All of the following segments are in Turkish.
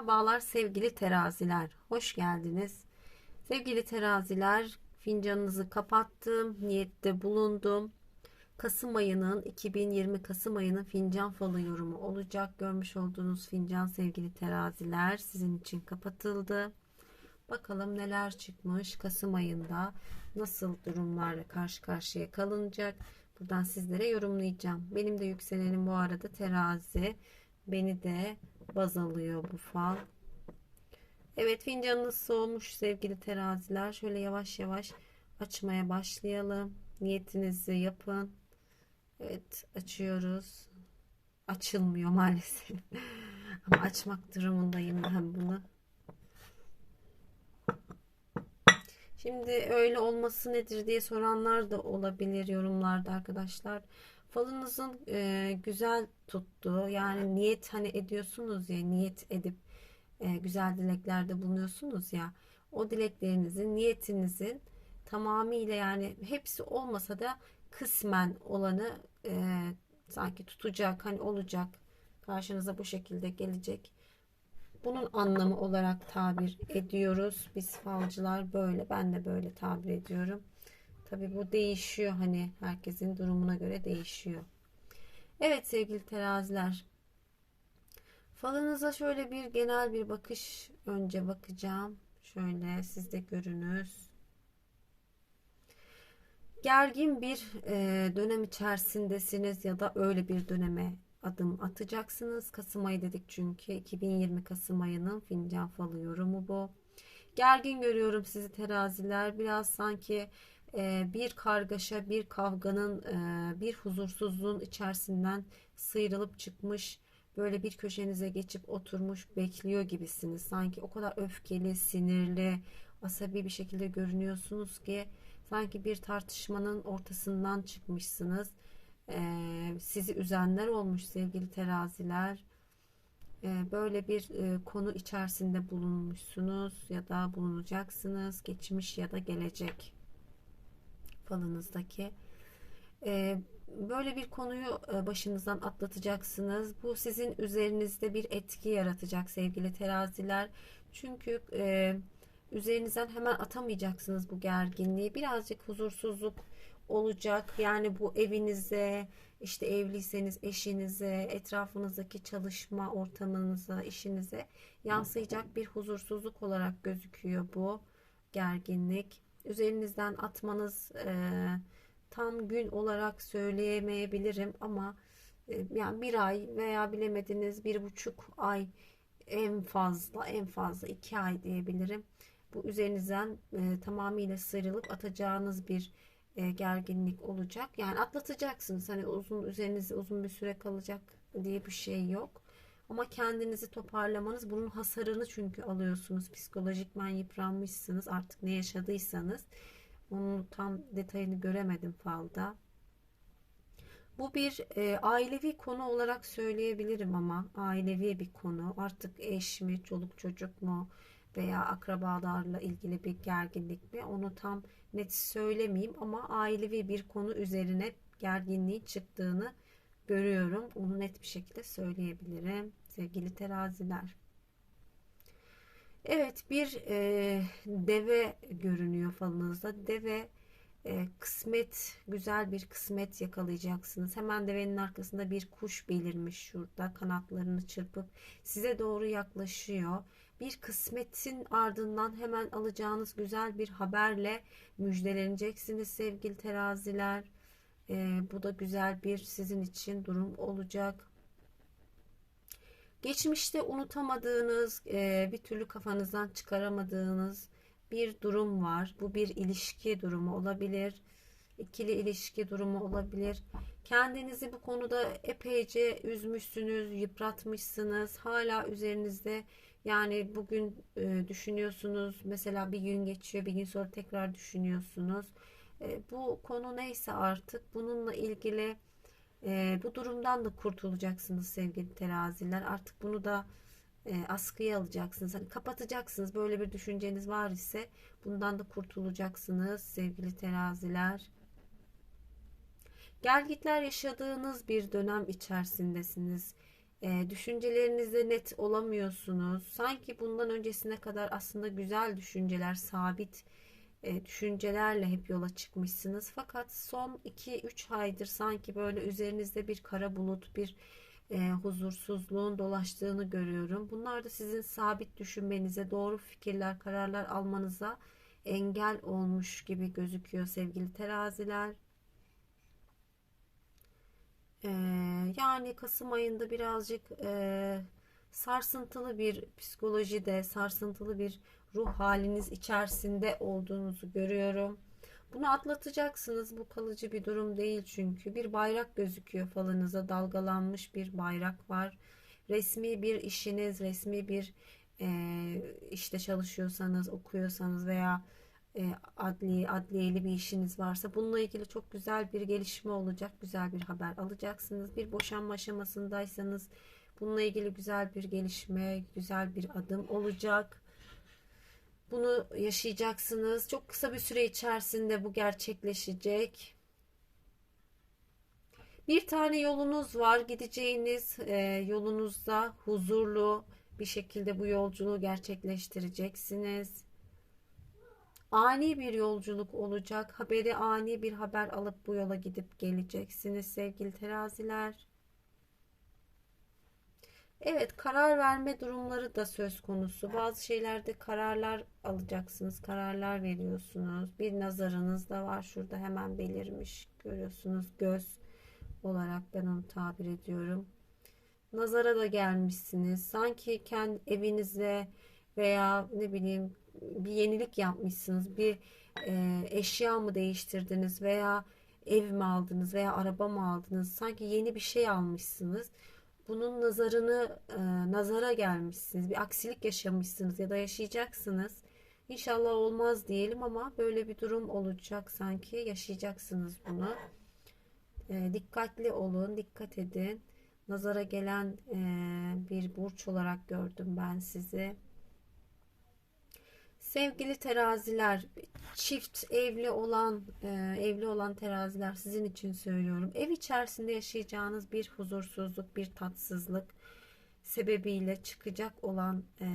Merhabalar sevgili teraziler. Hoş geldiniz. Sevgili teraziler, fincanınızı kapattım. Niyette bulundum. Kasım ayının 2020 Kasım ayının fincan falı yorumu olacak. Görmüş olduğunuz fincan sevgili teraziler sizin için kapatıldı. Bakalım neler çıkmış Kasım ayında nasıl durumlarla karşı karşıya kalınacak. Buradan sizlere yorumlayacağım. Benim de yükselenim bu arada terazi. Beni de baz alıyor bu fal. Evet fincanınız soğumuş sevgili teraziler. Şöyle yavaş yavaş açmaya başlayalım. Niyetinizi yapın. Evet açıyoruz. Açılmıyor maalesef. Ama açmak durumundayım ben bunu. Şimdi öyle olması nedir diye soranlar da olabilir yorumlarda arkadaşlar. Falınızın e, güzel tuttuğu yani niyet hani ediyorsunuz ya niyet edip e, güzel dileklerde bulunuyorsunuz ya o dileklerinizin niyetinizin tamamıyla yani hepsi olmasa da kısmen olanı e, sanki tutacak hani olacak karşınıza bu şekilde gelecek. Bunun anlamı olarak tabir ediyoruz. Biz falcılar böyle ben de böyle tabir ediyorum. Tabi bu değişiyor hani herkesin durumuna göre değişiyor. Evet sevgili teraziler. Falınıza şöyle bir genel bir bakış önce bakacağım. Şöyle siz de görünüz. Gergin bir e, dönem içerisindesiniz ya da öyle bir döneme adım atacaksınız. Kasım ayı dedik çünkü 2020 Kasım ayının fincan falı yorumu bu. Gergin görüyorum sizi teraziler. Biraz sanki bir kargaşa, bir kavganın, e, bir huzursuzluğun içerisinden sıyrılıp çıkmış, böyle bir köşenize geçip oturmuş bekliyor gibisiniz. Sanki o kadar öfkeli, sinirli, asabi bir şekilde görünüyorsunuz ki sanki bir tartışmanın ortasından çıkmışsınız. E, sizi üzenler olmuş sevgili teraziler. Böyle bir konu içerisinde bulunmuşsunuz ya da bulunacaksınız. Geçmiş ya da gelecek falınızdaki. E, böyle bir konuyu e, başınızdan atlatacaksınız. Bu sizin üzerinizde bir etki yaratacak sevgili teraziler. Çünkü e, üzerinizden hemen atamayacaksınız bu gerginliği. Birazcık huzursuzluk olacak. Yani bu evinize, işte evliyseniz eşinize, etrafınızdaki çalışma ortamınıza, işinize yansıyacak bir huzursuzluk olarak gözüküyor bu gerginlik üzerinizden atmanız e, tam gün olarak söyleyemeyebilirim ama e, yani bir ay veya bilemediniz bir buçuk ay en fazla en fazla iki ay diyebilirim. Bu üzerinizden e, tamamıyla sıyrılıp atacağınız bir e, gerginlik olacak. Yani atlatacaksınız. Hani uzun üzerinizde uzun bir süre kalacak diye bir şey yok. Ama kendinizi toparlamanız bunun hasarını çünkü alıyorsunuz. Psikolojikman yıpranmışsınız. Artık ne yaşadıysanız. Onun tam detayını göremedim falda. Bu bir e, ailevi konu olarak söyleyebilirim ama ailevi bir konu. Artık eş mi, çoluk çocuk mu veya akrabalarla ilgili bir gerginlik mi onu tam net söylemeyeyim ama ailevi bir konu üzerine gerginliği çıktığını görüyorum. Onu net bir şekilde söyleyebilirim sevgili teraziler. Evet bir e, deve görünüyor falınızda. Deve e, kısmet güzel bir kısmet yakalayacaksınız. Hemen devenin arkasında bir kuş belirmiş şurada kanatlarını çırpıp size doğru yaklaşıyor. Bir kısmetin ardından hemen alacağınız güzel bir haberle müjdeleneceksiniz sevgili teraziler. E, bu da güzel bir sizin için durum olacak. Geçmişte unutamadığınız, e, bir türlü kafanızdan çıkaramadığınız bir durum var. Bu bir ilişki durumu olabilir. İkili ilişki durumu olabilir. Kendinizi bu konuda epeyce üzmüşsünüz, yıpratmışsınız. Hala üzerinizde yani bugün e, düşünüyorsunuz. Mesela bir gün geçiyor, bir gün sonra tekrar düşünüyorsunuz. E, bu konu neyse artık bununla ilgili e, bu durumdan da kurtulacaksınız sevgili teraziler. Artık bunu da e, askıya alacaksınız. Hani kapatacaksınız. Böyle bir düşünceniz var ise bundan da kurtulacaksınız sevgili teraziler. Gelgitler yaşadığınız bir dönem içerisindesiniz. E, düşüncelerinizde net olamıyorsunuz. Sanki bundan öncesine kadar aslında güzel düşünceler, sabit e, düşüncelerle hep yola çıkmışsınız. Fakat son 2-3 aydır sanki böyle üzerinizde bir kara bulut, bir e, huzursuzluğun dolaştığını görüyorum. Bunlar da sizin sabit düşünmenize, doğru fikirler, kararlar almanıza engel olmuş gibi gözüküyor sevgili teraziler. Ee, yani Kasım ayında birazcık e, sarsıntılı bir psikolojide, sarsıntılı bir ruh haliniz içerisinde olduğunuzu görüyorum. Bunu atlatacaksınız. Bu kalıcı bir durum değil çünkü. Bir bayrak gözüküyor falınıza. Dalgalanmış bir bayrak var. Resmi bir işiniz, resmi bir e, işte çalışıyorsanız, okuyorsanız veya e, adli, adliyeli bir işiniz varsa bununla ilgili çok güzel bir gelişme olacak. Güzel bir haber alacaksınız. Bir boşanma aşamasındaysanız bununla ilgili güzel bir gelişme, güzel bir adım olacak. Bunu yaşayacaksınız. Çok kısa bir süre içerisinde bu gerçekleşecek. Bir tane yolunuz var. Gideceğiniz e, yolunuzda huzurlu bir şekilde bu yolculuğu gerçekleştireceksiniz. Ani bir yolculuk olacak. Haberi ani bir haber alıp bu yola gidip geleceksiniz sevgili teraziler. Evet, karar verme durumları da söz konusu. Bazı şeylerde kararlar alacaksınız, kararlar veriyorsunuz. Bir nazarınız da var şurada hemen belirmiş. Görüyorsunuz göz olarak ben onu tabir ediyorum. Nazara da gelmişsiniz. Sanki kendi evinize veya ne bileyim bir yenilik yapmışsınız. Bir e, eşya mı değiştirdiniz veya ev mi aldınız veya araba mı aldınız? Sanki yeni bir şey almışsınız bunun nazarını e, nazara gelmişsiniz. Bir aksilik yaşamışsınız ya da yaşayacaksınız. İnşallah olmaz diyelim ama böyle bir durum olacak sanki yaşayacaksınız bunu. E, dikkatli olun, dikkat edin. Nazara gelen e, bir burç olarak gördüm ben sizi. Sevgili teraziler, çift evli olan e, evli olan teraziler sizin için söylüyorum. Ev içerisinde yaşayacağınız bir huzursuzluk, bir tatsızlık sebebiyle çıkacak olan e,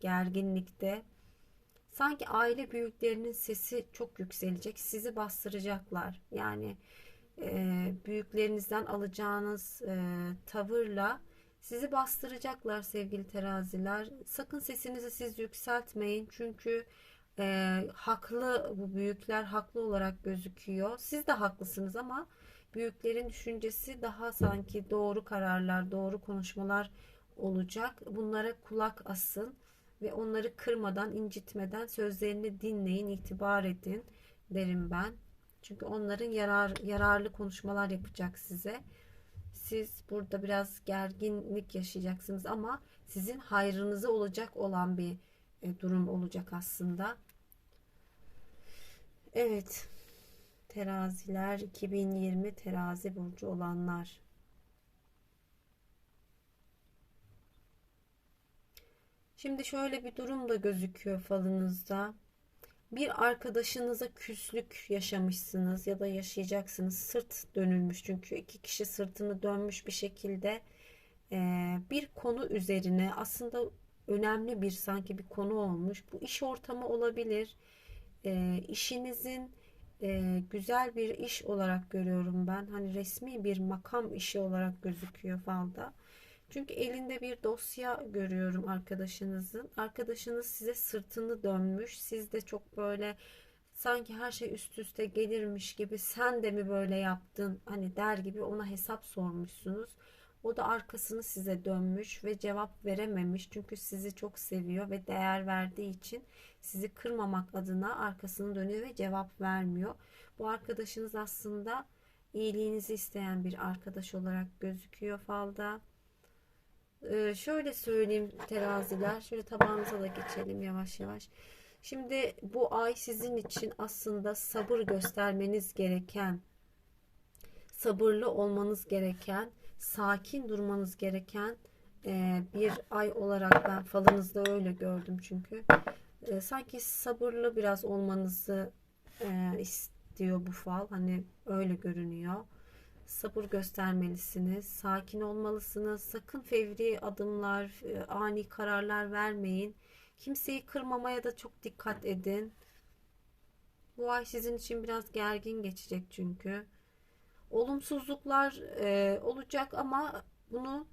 gerginlikte sanki aile büyüklerinin sesi çok yükselecek, sizi bastıracaklar. Yani e, büyüklerinizden alacağınız tavırla sizi bastıracaklar sevgili teraziler. Sakın sesinizi siz yükseltmeyin. Çünkü e, haklı bu büyükler haklı olarak gözüküyor. Siz de haklısınız ama büyüklerin düşüncesi daha sanki doğru kararlar, doğru konuşmalar olacak. Bunlara kulak asın ve onları kırmadan, incitmeden sözlerini dinleyin, itibar edin derim ben. Çünkü onların yarar, yararlı konuşmalar yapacak size. Siz burada biraz gerginlik yaşayacaksınız ama sizin hayrınıza olacak olan bir e, durum olacak aslında. Evet. Teraziler 2020 terazi burcu olanlar. Şimdi şöyle bir durum da gözüküyor falınızda bir arkadaşınıza küslük yaşamışsınız ya da yaşayacaksınız. Sırt dönülmüş çünkü iki kişi sırtını dönmüş bir şekilde bir konu üzerine aslında önemli bir sanki bir konu olmuş. Bu iş ortamı olabilir. işinizin güzel bir iş olarak görüyorum ben. Hani resmi bir makam işi olarak gözüküyor falda. Çünkü elinde bir dosya görüyorum arkadaşınızın. Arkadaşınız size sırtını dönmüş. Siz de çok böyle sanki her şey üst üste gelirmiş gibi sen de mi böyle yaptın hani der gibi ona hesap sormuşsunuz. O da arkasını size dönmüş ve cevap verememiş. Çünkü sizi çok seviyor ve değer verdiği için sizi kırmamak adına arkasını dönüyor ve cevap vermiyor. Bu arkadaşınız aslında iyiliğinizi isteyen bir arkadaş olarak gözüküyor falda. Ee, şöyle söyleyeyim teraziler. Şöyle tabağınıza da geçelim yavaş yavaş. Şimdi bu ay sizin için aslında sabır göstermeniz gereken, sabırlı olmanız gereken, sakin durmanız gereken e, bir ay olarak ben falınızda öyle gördüm çünkü. E, sanki sabırlı biraz olmanızı e, istiyor bu fal. Hani öyle görünüyor. Sabır göstermelisiniz, sakin olmalısınız. Sakın fevri adımlar, e, ani kararlar vermeyin. Kimseyi kırmamaya da çok dikkat edin. Bu ay sizin için biraz gergin geçecek çünkü. Olumsuzluklar e, olacak ama bunu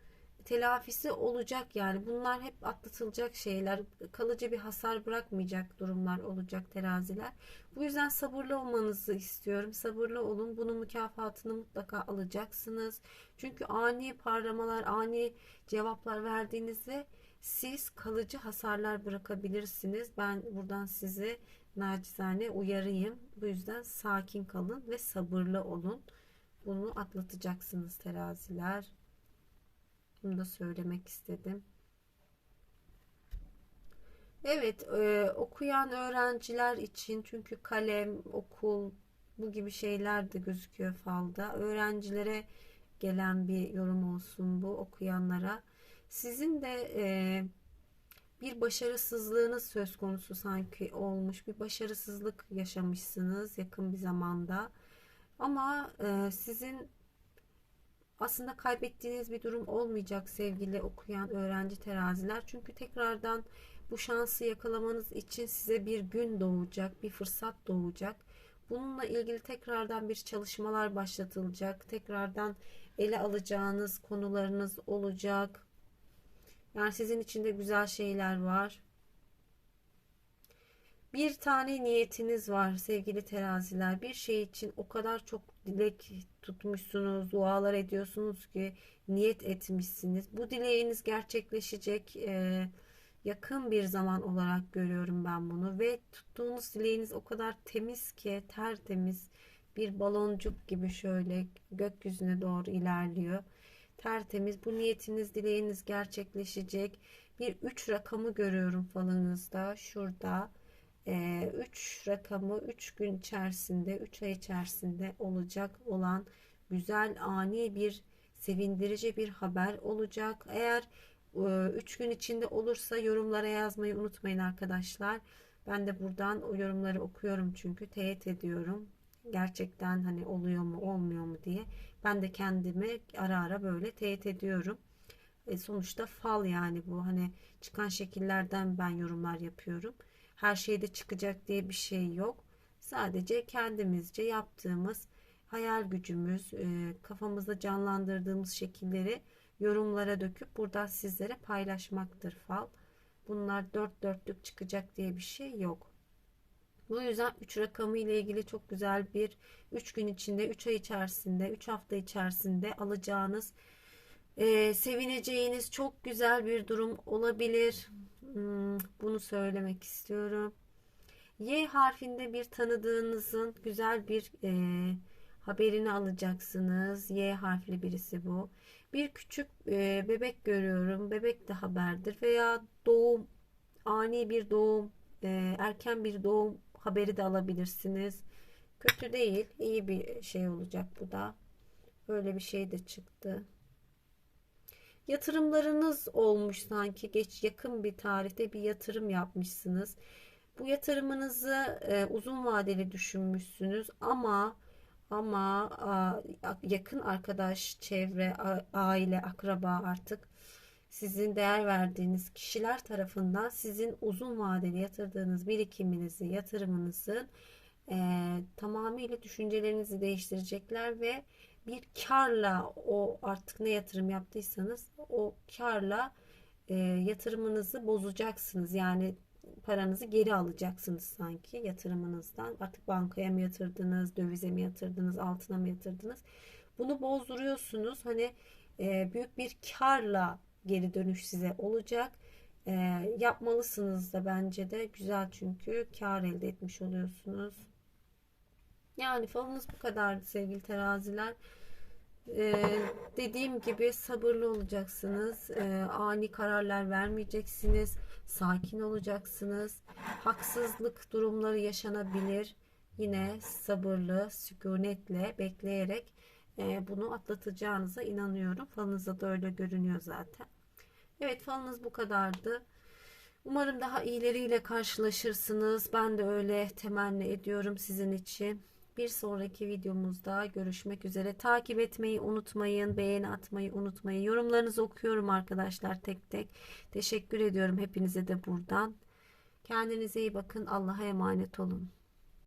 telafisi olacak yani. Bunlar hep atlatılacak şeyler. Kalıcı bir hasar bırakmayacak durumlar olacak teraziler. Bu yüzden sabırlı olmanızı istiyorum. Sabırlı olun. Bunun mükafatını mutlaka alacaksınız. Çünkü ani parlamalar, ani cevaplar verdiğinizde siz kalıcı hasarlar bırakabilirsiniz. Ben buradan sizi nacizane uyarayım. Bu yüzden sakin kalın ve sabırlı olun. Bunu atlatacaksınız teraziler. Bunu da söylemek istedim. Evet, e, okuyan öğrenciler için çünkü kalem, okul bu gibi şeyler de gözüküyor falda. Öğrencilere gelen bir yorum olsun bu okuyanlara. Sizin de e, bir başarısızlığınız söz konusu sanki olmuş. Bir başarısızlık yaşamışsınız yakın bir zamanda. Ama e, sizin aslında kaybettiğiniz bir durum olmayacak sevgili okuyan öğrenci teraziler. Çünkü tekrardan bu şansı yakalamanız için size bir gün doğacak, bir fırsat doğacak. Bununla ilgili tekrardan bir çalışmalar başlatılacak. Tekrardan ele alacağınız konularınız olacak. Yani sizin için de güzel şeyler var. Bir tane niyetiniz var sevgili teraziler. Bir şey için o kadar çok dilek tutmuşsunuz, dualar ediyorsunuz ki niyet etmişsiniz. Bu dileğiniz gerçekleşecek e, yakın bir zaman olarak görüyorum ben bunu ve tuttuğunuz dileğiniz o kadar temiz ki tertemiz bir baloncuk gibi şöyle gökyüzüne doğru ilerliyor. Tertemiz bu niyetiniz, dileğiniz gerçekleşecek. Bir üç rakamı görüyorum falınızda. Şurada 3 ee, rakamı 3 gün içerisinde 3 ay içerisinde olacak olan güzel ani bir sevindirici bir haber olacak. Eğer 3 e, gün içinde olursa yorumlara yazmayı unutmayın arkadaşlar. Ben de buradan o yorumları okuyorum çünkü teyit ediyorum. Gerçekten hani oluyor mu olmuyor mu diye. Ben de kendimi ara ara böyle teyit ediyorum. E sonuçta fal yani bu hani çıkan şekillerden ben yorumlar yapıyorum her şeyde çıkacak diye bir şey yok. Sadece kendimizce yaptığımız hayal gücümüz, e, kafamızda canlandırdığımız şekilleri yorumlara döküp burada sizlere paylaşmaktır fal. Bunlar dört dörtlük çıkacak diye bir şey yok. Bu yüzden 3 rakamı ile ilgili çok güzel bir 3 gün içinde, 3 ay içerisinde, 3 hafta içerisinde alacağınız, e, sevineceğiniz çok güzel bir durum olabilir. Hmm, bunu söylemek istiyorum. Y harfinde bir tanıdığınızın güzel bir e, haberini alacaksınız. Y harfli birisi bu. Bir küçük e, bebek görüyorum. Bebek de haberdir veya doğum, ani bir doğum, e, erken bir doğum haberi de alabilirsiniz. Kötü değil, iyi bir şey olacak bu da. Böyle bir şey de çıktı. Yatırımlarınız olmuş sanki geç yakın bir tarihte bir yatırım yapmışsınız. Bu yatırımınızı e, uzun vadeli düşünmüşsünüz ama ama a, yakın arkadaş, çevre, a, aile, akraba artık sizin değer verdiğiniz kişiler tarafından sizin uzun vadeli yatırdığınız birikiminizi, yatırımınızı e, tamamıyla düşüncelerinizi değiştirecekler ve bir karla o artık ne yatırım yaptıysanız o karla e, yatırımınızı bozacaksınız. Yani paranızı geri alacaksınız sanki yatırımınızdan. Artık bankaya mı yatırdınız, dövize mi yatırdınız, altına mı yatırdınız? Bunu bozduruyorsunuz. Hani e, büyük bir karla geri dönüş size olacak. E, yapmalısınız da bence de güzel çünkü kar elde etmiş oluyorsunuz. Yani falınız bu kadardı sevgili teraziler. Ee, dediğim gibi sabırlı olacaksınız. Ee, ani kararlar vermeyeceksiniz. Sakin olacaksınız. Haksızlık durumları yaşanabilir. Yine sabırlı, sükunetle, bekleyerek e, bunu atlatacağınıza inanıyorum. Falınızda da öyle görünüyor zaten. Evet falınız bu kadardı. Umarım daha iyileriyle karşılaşırsınız. Ben de öyle temenni ediyorum sizin için. Bir sonraki videomuzda görüşmek üzere. Takip etmeyi unutmayın, beğeni atmayı unutmayın. Yorumlarınızı okuyorum arkadaşlar tek tek. Teşekkür ediyorum hepinize de buradan. Kendinize iyi bakın. Allah'a emanet olun.